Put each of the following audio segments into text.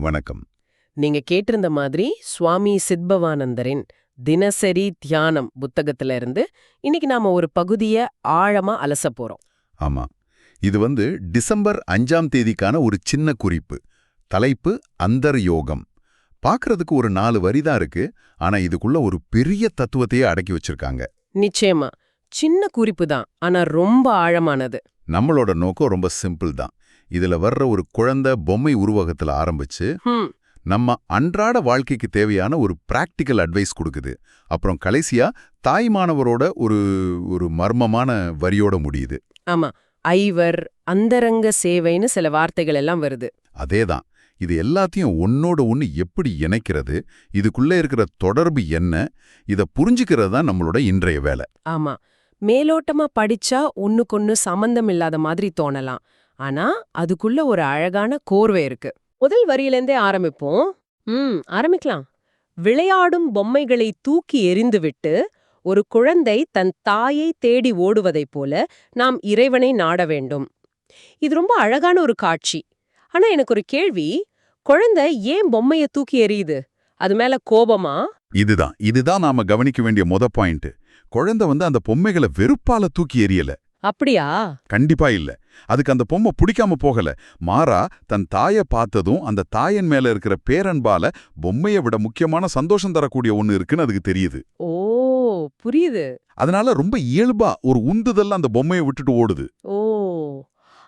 வணக்கம். நீங்க கேட்டிருந்த மாதிரி சுவாமி சித்பவானந்தரின் தினசரி தியானம் புத்தகத்துல இருந்து இன்னைக்கு நாம ஒரு பகுதிய ஆழமா அலச போறோம். ஆமா. இது வந்து டிசம்பர் அஞ்சாம் தேதிக்கான ஒரு சின்ன குறிப்பு. தலைப்பு அந்தர் யோகம். பார்க்கறதுக்கு ஒரு நாலு வரி தான் இருக்கு. ஆனா இதுக்குள்ள ஒரு பெரிய தத்துவத்தையே அடக்கி வச்சிருக்காங்க. நிச்சயமா. சின்ன குறிப்பு தான். ஆனா ரொம்ப ஆழமானது. நம்மளோட நோக்கம் ரொம்ப சிம்பிள் தான். இதுல வர்ற ஒரு குழந்தை பொம்மை உருவகத்துல ஆரம்பிச்சு நம்ம அன்றாட வாழ்க்கைக்கு தேவையான ஒரு பிராக்டிக்கல் அட்வைஸ் கொடுக்குது. அப்புறம் கடைசியா தாய்மானவரோட ஒரு ஒரு மர்மமான வரியோட முடியுது. ஆமா. ஐவர் அந்தரங்க சேவைன்னு சில வார்த்தைகள் எல்லாம் வருது. அதேதான். இது எல்லாத்தையும் ஒன்னோட ஒன்னு எப்படி இணைக்கிறது இதுக்குள்ள இருக்கிற தொடர்பு என்ன இத புரிஞ்சுக்கிறது தான் நம்மளோட இன்றைய வேலை. ஆமா. மேலோட்டமா படிச்சா ஒண்ணுக்கொன்னு சம்பந்தம் இல்லாத மாதிரி தோணலாம். ஆனா அதுக்குள்ள ஒரு அழகான கோர்வை இருக்கு. முதல் வரியிலேருந்தே ஆரம்பிப்போம். ம் ஆரம்பிக்கலாம். விளையாடும் பொம்மைகளை தூக்கி எறிந்துவிட்டு ஒரு குழந்தை தன் தாயை தேடி ஓடுவதைப் போல நாம் இறைவனை நாட வேண்டும். இது ரொம்ப அழகான ஒரு காட்சி. ஆனா எனக்கு ஒரு கேள்வி. குழந்தை ஏன் பொம்மைய தூக்கி எறியுது? அது மேல கோபமா? இதுதான். இதுதான் நாம கவனிக்க வேண்டிய மொத பாயிண்ட். குழந்தை வந்து அந்த பொம்மைகளை வெறுப்பால தூக்கி எறியல. அப்படியா? கண்டிப்பா இல்ல. அதுக்கு அந்த பொம்மை பிடிக்காம போகல. மாறா தன் தாயை பார்த்ததும் அந்த தாயன் மேல இருக்கிற பேரன்பால பொம்மையை விட முக்கியமான சந்தோஷம் தரக்கூடிய ஒண்ணு இருக்குன்னு அதுக்கு தெரியுது. ஓ புரியுது. அதனால ரொம்ப இயல்பா ஒரு உந்துதல்ல அந்த பொம்மையை விட்டுட்டு ஓடுது. ஓ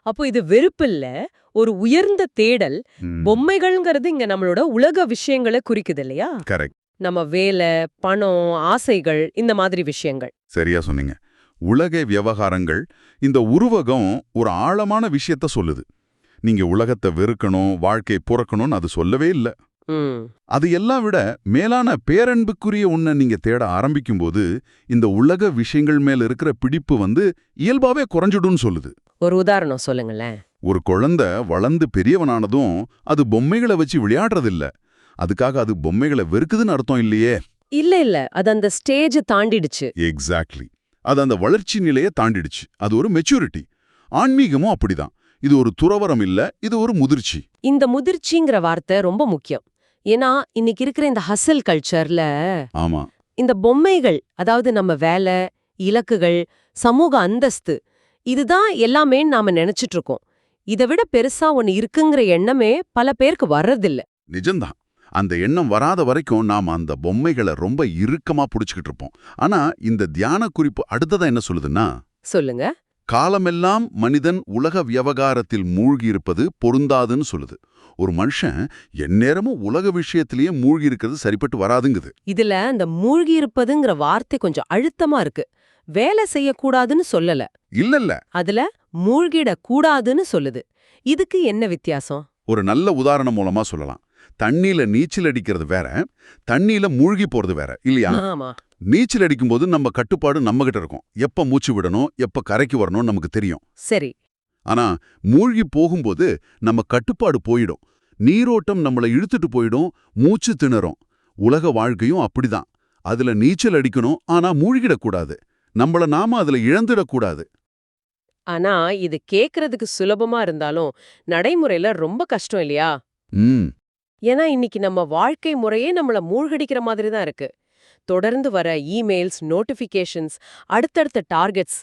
அப்போ இது வெறுப்பில்ல ஒரு உயர்ந்த தேடல் பொம்மைகள்ங்கிறது இங்க நம்மளோட உலக விஷயங்களை குறிக்குது இல்லையா? கரெக்ட். நம்ம வேலை பணம் ஆசைகள் இந்த மாதிரி விஷயங்கள். சரியா சொன்னீங்க. உலக விவகாரங்கள் இந்த உருவகம் ஒரு ஆழமான விஷயத்த சொல்லுது. நீங்க உலகத்தை வெறுக்கணும் வாழ்க்கை புறக்கணும்னு அது சொல்லவே இல்ல. அது எல்லாம் விட மேலான பேரன்புக்குரிய உன்னை நீங்க தேட ஆரம்பிக்கும்போது இந்த உலக விஷயங்கள் மேல இருக்கிற பிடிப்பு வந்து இயல்பாவே குறைஞ்சிடும்னு சொல்லுது. ஒரு உதாரணம் சொல்லுங்களேன். ஒரு குழந்தை வளர்ந்து பெரியவனானதும் அது பொம்மைகளை வச்சு விளையாடுறதில்ல. அதுக்காக அது பொம்மைகளை வெறுக்குதுன்னு அர்த்தம் இல்லையே. இல்ல இல்ல. அது அந்த ஸ்டேஜ தாண்டிடுச்சு. எக்ஸாக்ட்லி அது அந்த வளர்ச்சி நிலையை தாண்டிடுச்சு. அது ஒரு மெச்சூரிட்டி ஆன்மீகமும் அப்படிதான். இது ஒரு துறவரம் இல்ல இது ஒரு முதிர்ச்சி. இந்த முதிர்ச்சிங்கிற வார்த்தை ரொம்ப முக்கியம். ஏன்னா இன்னைக்கு இருக்கிற இந்த ஹசல் கல்ச்சர்ல ஆமா. இந்த பொம்மைகள் அதாவது நம்ம வேலை இலக்குகள் சமூக அந்தஸ்து இதுதான் எல்லாமே நாம நினைச்சிட்டு இருக்கோம். இதை விட பெருசா ஒன்னு இருக்குங்கிற எண்ணமே பல பேருக்கு வர்றதில்ல. நிஜம்தான். அந்த எண்ணம் வராத வரைக்கும் நாம அந்த பொம்மைகளை ரொம்ப இறுக்கமா புடிச்சுக்கிட்டு இருப்போம். ஆனா இந்த தியான குறிப்பு அடுத்ததா என்ன சொல்லுதுன்னா சொல்லுங்க. காலமெல்லாம் மனிதன் உலக விவகாரத்தில் மூழ்கியிருப்பது பொருந்தாதுன்னு சொல்லுது. ஒரு மனுஷன் எந்நேரமும் உலக விஷயத்திலேயே மூழ்கி இருக்கிறது சரிப்பட்டு வராதுங்குது. இதுல அந்த மூழ்கி இருப்பதுங்கிற வார்த்தை கொஞ்சம் அழுத்தமா இருக்கு. வேலை செய்யக்கூடாதுன்னு சொல்லல. இல்லல்ல. அதுல மூழ்கிடக் கூடாதுன்னு சொல்லுது. இதுக்கு என்ன வித்தியாசம்? ஒரு நல்ல உதாரணம் மூலமா சொல்லலாம். தண்ணியில நீச்சல் அடிக்கிறது வேற தண்ணியில மூழ்கி போறது வேற இல்லையா? நீச்சல் அடிக்கும்போது நம்ம கட்டுப்பாடு நம்ம கிட்ட இருக்கும். எப்ப மூச்சு விடணும் எப்ப கரைக்கு வரணும்னு நமக்கு தெரியும். சரி. ஆனா மூழ்கி போகும்போது நம்ம கட்டுப்பாடு போயிடும். நீரோட்டம் நம்மள இழுத்துட்டு போயிடும் மூச்சு திணறும். உலக வாழ்க்கையும் அப்படிதான். அதுல நீச்சல் அடிக்கணும் ஆனா மூழ்கிடக்கூடாது. நம்மள நாம அதுல இழந்துடக்கூடாது. ஆனா இது கேக்குறதுக்கு சுலபமா இருந்தாலும் நடைமுறையில ரொம்ப கஷ்டம் இல்லையா? ம். ஏன்னா இன்னைக்கு நம்ம வாழ்க்கை முறையே நம்மள மூழ்கடிக்கிற மாதிரி தான் இருக்கு. தொடர்ந்து வர இமெயில்ஸ் நோட்டிபிகேஷன்ஸ் அடுத்தடுத்த டார்கெட்ஸ்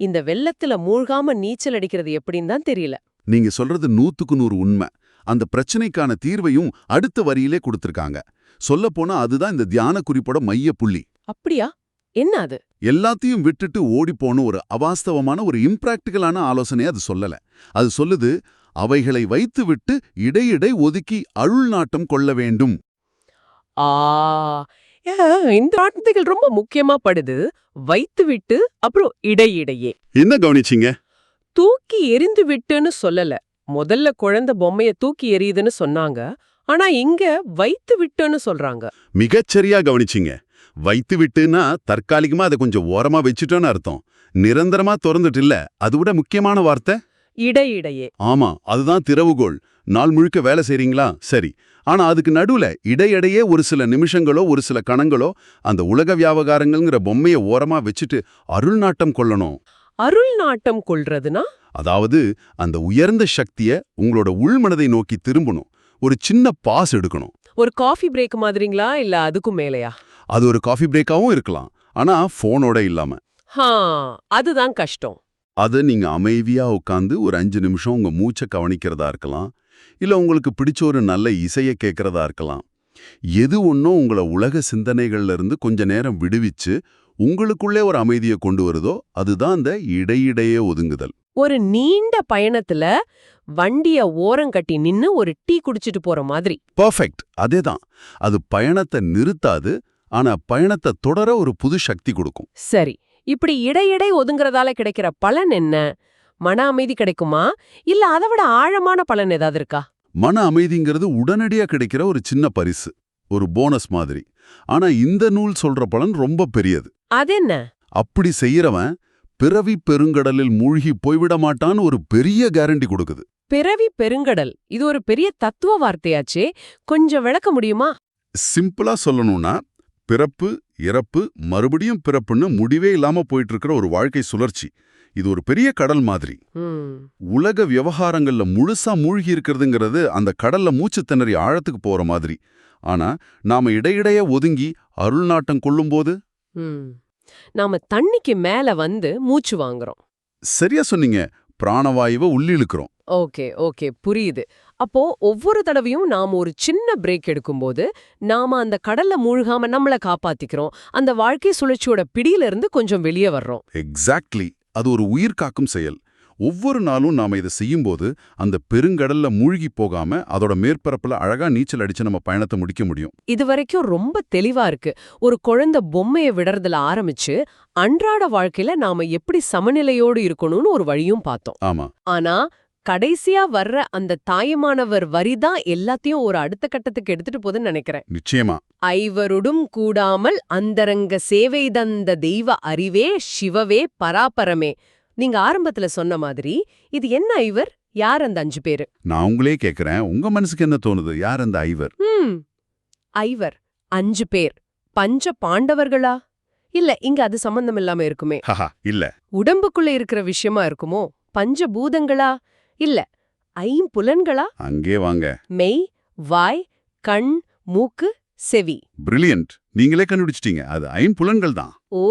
இந்த வெள்ளத்துல மூழ்காம நீச்சல் அடிக்கிறது எப்படின்னு தான் தெரியல. நீங்க சொல்றது நூத்துக்கு நூறு உண்மை. அந்த பிரச்சனைக்கான தீர்வையும் அடுத்த வரியிலே கொடுத்திருக்காங்க. சொல்லப்போனா அதுதான் இந்த தியான குறிப்போட மைய புள்ளி. அப்படியா? என்ன அது? எல்லாத்தையும் விட்டுட்டு ஓடிப்போன ஒரு அவாஸ்தவமான ஒரு இம்ப்ராக்டிக்கலான ஆலோசனையை அது சொல்லல. அது சொல்லுது அவைகளை வைத்துவிட்டு இடையிடை ஒதுக்கி அருள் நாட்டம் கொள்ள வேண்டும். ஆ இந்த வார்த்தைகள் ரொம்ப முக்கியமா படுது. வைத்து விட்டு அப்புறம் இடையிடையே. என்ன கவனிச்சிங்க? தூக்கி எறிந்து விட்டுன்னு சொல்லல. முதல்ல குழந்தை பொம்மைய தூக்கி எறியுதுன்னு சொன்னாங்க. ஆனா இங்க வைத்து விட்டுன்னு சொல்றாங்க. மிகச்சரியா கவனிச்சிங்க. வைத்து விட்டுனா தற்காலிகமா அதை கொஞ்சம் ஓரமா வச்சுட்டோன்னு அர்த்தம். நிரந்தரமா திறந்துட்டு இல்ல. அது விட முக்கியமான வார்த்தை? இடையிடையே. ஆமா அதுதான் திறவுகோள். நாள் முழுக்க வேலை செய்றீங்களா? சரி. ஆனா அதுக்கு நடுவுல இடையிடையே ஒரு சில நிமிஷங்களோ ஒரு சில கணங்களோ அந்த உலக வியாபகாரங்கள்ங்கிற பொம்மைய ஓரமா வச்சுட்டு அருள் நாட்டம் கொள்ளணும். அருள் நாட்டம் கொள்றதுனா? அதாவது அந்த உயர்ந்த சக்திய உங்களோட உள்மனதை நோக்கி திரும்பணும். ஒரு சின்ன பாஸ் எடுக்கணும். ஒரு காஃபி பிரேக் மாதிரிங்களா? இல்ல அதுக்கும் மேலையா? அது ஒரு காஃபி பிரேக்காவும் இருக்கலாம். ஆனா போனோட இல்லாம. அதுதான் கஷ்டம். அது நீங்க அமைதியா உட்காந்து ஒரு அஞ்சு நிமிஷம் உங்க மூச்சை கவனிக்கிறதா இருக்கலாம். இல்ல உங்களுக்கு பிடிச்ச ஒரு நல்ல இசையை கேட்கறதா இருக்கலாம். எது ஒன்றும் உங்களை உலக சிந்தனைகள்ல இருந்து கொஞ்ச நேரம் விடுவிச்சு உங்களுக்குள்ளே ஒரு அமைதியை கொண்டு வருதோ அதுதான் அந்த இடையிடையே ஒதுங்குதல். ஒரு நீண்ட பயணத்துல வண்டிய ஓரங்கட்டி நின்னு ஒரு டீ குடிச்சிட்டு போற மாதிரி. பர்ஃபெக்ட். அதேதான். அது பயணத்தை நிறுத்தாது ஆனா பயணத்தை தொடர ஒரு புது சக்தி கொடுக்கும். சரி. இப்படி இடையிடை ஒதுங்குறதால கிடைக்கிற பலன் என்ன? மன அமைதி கிடைக்குமா? இல்ல அதை விட ஆழமான பலன் ஏதாவது இருக்கா? மன அமைதிங்கிறது உடனடியா கிடைக்கிற ஒரு சின்ன பரிசு ஒரு போனஸ் மாதிரி. ஆனா இந்த நூல் சொல்ற பலன் ரொம்ப பெரியது. அது என்ன? அப்படி செய்யறவன் பிறவி பெருங்கடலில் மூழ்கி போய்விட மாட்டான்னு ஒரு பெரிய கேரண்டி கொடுக்குது. பிறவி பெருங்கடல் இது ஒரு பெரிய தத்துவ வார்த்தையாச்சே. கொஞ்சம் விளக்க முடியுமா? சிம்பிளா சொல்லணும்னா பிறப்பு இறப்பு மறுபடியும் பிறப்புன்னு முடிவே இல்லாம போயிட்டு இருக்கிற ஒரு வாழ்க்கை சுழற்சி. இது ஒரு பெரிய கடல் மாதிரி. உலக விவகாரங்கள்ல முழுசா மூழ்கி இருக்கிறதுங்கிறது அந்த கடல்ல மூச்சு திணறி ஆழத்துக்கு போற மாதிரி. ஆனா நாம இடையிடையே ஒதுங்கி அருள் நாட்டம் கொள்ளும்போது. நாம தண்ணிக்கு மேல வந்து மூச்சு வாங்குறோம். சரியா சொன்னீங்க. பிராணவாயுவை உள்ளிழுக்கிறோம். ஓகே ஓகே புரியுது. அப்போ ஒவ்வொரு தடவையும் நாம ஒரு சின்ன பிரேக் எடுக்கும்போது நாம அந்த கடல்ல மூழ்காம நம்மள காப்பாத்திக்கிறோம். அந்த வாழ்க்கை சுழற்சியோட பிடியில இருந்து கொஞ்சம் வெளியே வர்றோம். எக்ஸாக்ட்லி அது ஒரு உயிர் காக்கும் செயல். ஒவ்வொரு நாளும் நாம இதை செய்யும்போது அந்த பெருங்கடல்ல மூழ்கி போகாம அதோட மேற்பரப்புல அழகா நீச்சல் அடிச்சு நம்ம பயணத்தை முடிக்க முடியும். இது வரைக்கும் ரொம்ப தெளிவா இருக்கு. ஒரு குழந்தை பொம்மைய விடுறதுல ஆரம்பிச்சு அன்றாட வாழ்க்கையில நாம எப்படி சமநிலையோடு இருக்கணும்னு ஒரு வழியும் பார்த்தோம். ஆமா. ஆனா கடைசியா வர்ற அந்த தாயமானவர் வரிதான் எல்லாத்தையும் ஒரு அடுத்த கட்டத்துக்கு எடுத்துட்டு போகுதுன்னு நினைக்கிறேன். நிச்சயமா. ஐவருடும் கூடாமல் அந்தரங்க சேவை தந்த தெய்வ அறிவே சிவவே பராபரமே. நீங்க ஆரம்பத்துல சொன்ன மாதிரி இது என்ன ஐவர்? யார் அந்த அஞ்சு பேரு? நான் உங்களே கேக்குறேன். உங்க மனசுக்கு என்ன தோணுது? யார் அந்த ஐவர்? ஐவர் அஞ்சு பேர். பஞ்ச பாண்டவர்களா? இல்ல இங்க அது சம்பந்தம் இல்லாம இருக்குமே. இல்ல. உடம்புக்குள்ள இருக்கிற விஷயமா இருக்குமோ? பஞ்ச பூதங்களா? இல்ல ஐம்புலன்களா அங்கே வாங்க. மெய் வாய் கண் மூக்கு செவி. பிரில்லியன்ட் நீங்களே கண்டுபிடிச்சிட்டீங்க. அது ஐம்புலன்கள் தான். ஓ.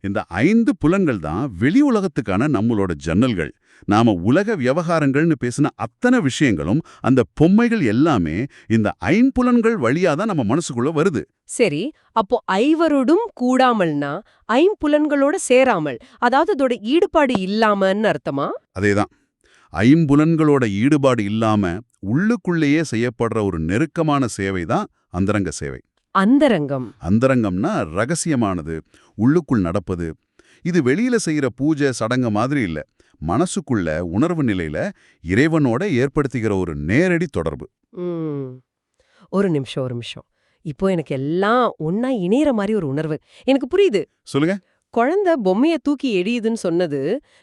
இந்த ஐந்து புலன்கள் தான் வெளி உலகத்துக்கான நம்மளோட ஜன்னல்கள். நாம உலக விவகாரங்கள்னு பேசின அத்தனை விஷயங்களும் அந்த பொம்மைகள் எல்லாமே இந்த ஐம்புலன்கள் வழியா தான் நம்ம மனசுக்குள்ள வருது. சரி அப்போ ஐவரோடும் கூடாமல்னா ஐம்புலன்களோட சேராமல் அதாவது அதோட ஈடுபாடு இல்லாமன்னு அர்த்தமா? அதேதான். ஐம்புலன்களோட ஈடுபாடு இல்லாம உள்ளுக்குள்ளேயே செய்யப்படுற ஒரு நெருக்கமான சேவை தான் அந்தரங்க சேவை. அந்தரங்கம். அந்தரங்கம்னா ரகசியமானது உள்ளுக்குள் நடப்பது. இது வெளியில செய்யற பூஜை சடங்கு மாதிரி இல்ல. மனசுக்குள்ள உணர்வு நிலையில இறைவனோட ஏற்படுத்துகிற ஒரு நேரடி தொடர்பு. ஒரு நிமிஷம் ஒரு நிமிஷம். இப்போ எனக்கு எல்லாம் ஒன்னா இணையற மாதிரி ஒரு உணர்வு. எனக்கு புரியுது. சொல்லுங்க. குழந்தை பொம்மைய தூக்கி எரியுதுன்னு சொன்னது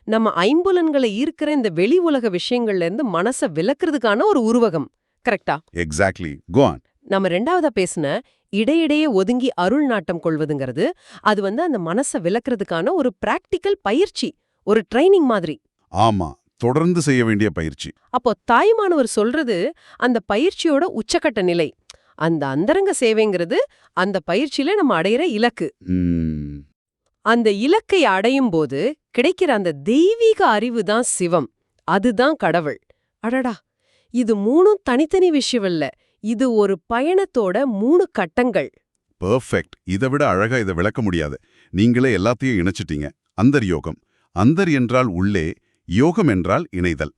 நம்ம ஐம்புலன்களை ஈர்க்கிற இந்த வெளி உலக விஷயங்கள்ல இருந்து மனச விலக்குறதுக்கான ஒரு உருவகம். கரெக்டா எக்ஸாக்ட்லி கோன் நம்ம ரெண்டாவதா பேசின இடையிடையே ஒதுங்கி அருள் நாட்டம் கொள்வதுங்கிறது அது வந்து அந்த மனச விலக்குறதுக்கான ஒரு பிராக்டிக்கல் பயிற்சி ஒரு ட்ரைனிங் மாதிரி. ஆமா. தொடர்ந்து செய்ய வேண்டிய பயிற்சி. அப்போ தாய்மானவர் சொல்றது அந்த பயிற்சியோட உச்சக்கட்ட நிலை. அந்த அந்தரங்க சேவைங்கிறது அந்த பயிற்சியில நம்ம அடையிற இலக்கு. அந்த இலக்கை அடையும் போது கிடைக்கிற அந்த தெய்வீக அறிவு தான் சிவம். அதுதான் கடவுள். அடடா! இது மூணும் தனித்தனி விஷயம் இல்ல. இது ஒரு பயணத்தோட மூணு கட்டங்கள். பெர்ஃபெக்ட் இதை விட அழகா இதை விளக்க முடியாது. நீங்களே எல்லாத்தையும் இணைச்சிட்டீங்க. அந்தர் யோகம். அந்தர் என்றால் உள்ளே யோகம் என்றால் இணைதல்.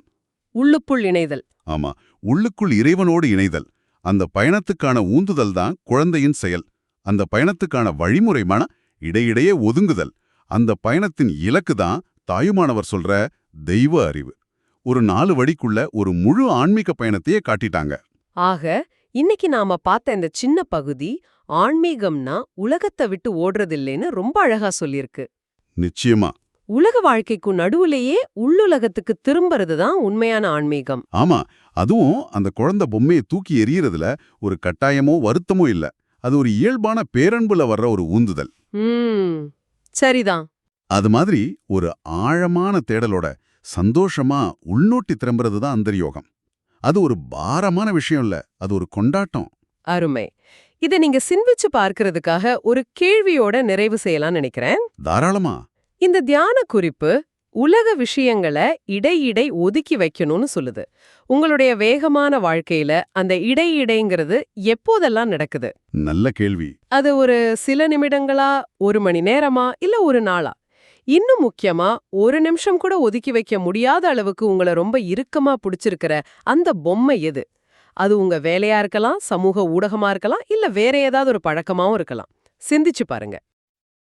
உள்ளுக்குள் இணைதல். ஆமா. உள்ளுக்குள் இறைவனோடு இணைதல். அந்த பயணத்துக்கான ஊந்துதல் தான் குழந்தையின் செயல். அந்த பயணத்துக்கான வழிமுறைமான இடையிடையே ஒதுங்குதல். அந்த பயணத்தின் இலக்கு தான் தாயுமானவர் சொல்ற தெய்வ அறிவு. ஒரு நாலு வழிக்குள்ள ஒரு முழு ஆன்மீக பயணத்தையே காட்டிட்டாங்க. ஆக இன்னைக்கு நாம பார்த்த இந்த சின்ன பகுதி ஆன்மீகம்னா உலகத்தை விட்டு ஓடுறதில்லைன்னு ரொம்ப அழகா சொல்லியிருக்கு. நிச்சயமா. உலக வாழ்க்கைக்கு நடுவுலயே உள்ளுலகத்துக்கு திரும்புறது தான் உண்மையான ஆன்மீகம். ஆமா அதுவும் அந்த குழந்தை பொம்மையை தூக்கி எறியறதுல ஒரு கட்டாயமோ வருத்தமோ இல்ல. அது ஒரு இயல்பான பேரன்புல வர்ற ஒரு ஊந்துதல். சரிதான். அது மாதிரி ஒரு ஆழமான தேடலோட சந்தோஷமா உள்நோட்டி திரும்புறது தான் அந்தர்யோகம். அது ஒரு பாரமான விஷயம் இல்ல அது ஒரு கொண்டாட்டம். அருமை. இத நீங்க சிந்திச்சு பார்க்கிறதுக்காக ஒரு கேள்வியோட நிறைவு செய்யலாம்னு நினைக்கிறேன். தாராளமா. இந்த தியான குறிப்பு உலக விஷயங்களை இடையிடை ஒதுக்கி வைக்கணும்னு சொல்லுது. உங்களுடைய வேகமான வாழ்க்கையில அந்த இடையிடைங்கிறது எப்போதெல்லாம் நடக்குது? நல்ல கேள்வி. அது ஒரு சில நிமிடங்களா ஒரு மணி நேரமா இல்ல ஒரு நாளா? இன்னும் முக்கியமா ஒரு நிமிஷம் கூட ஒதுக்கி வைக்க முடியாத அளவுக்கு உங்களை ரொம்ப இறுக்கமா பிடிச்சிருக்கிற அந்த பொம்மை எது? அது உங்க வேலையா இருக்கலாம் சமூக ஊடகமா இருக்கலாம் இல்ல வேற ஏதாவது ஒரு பழக்கமாவும் இருக்கலாம். சிந்திச்சு பாருங்க.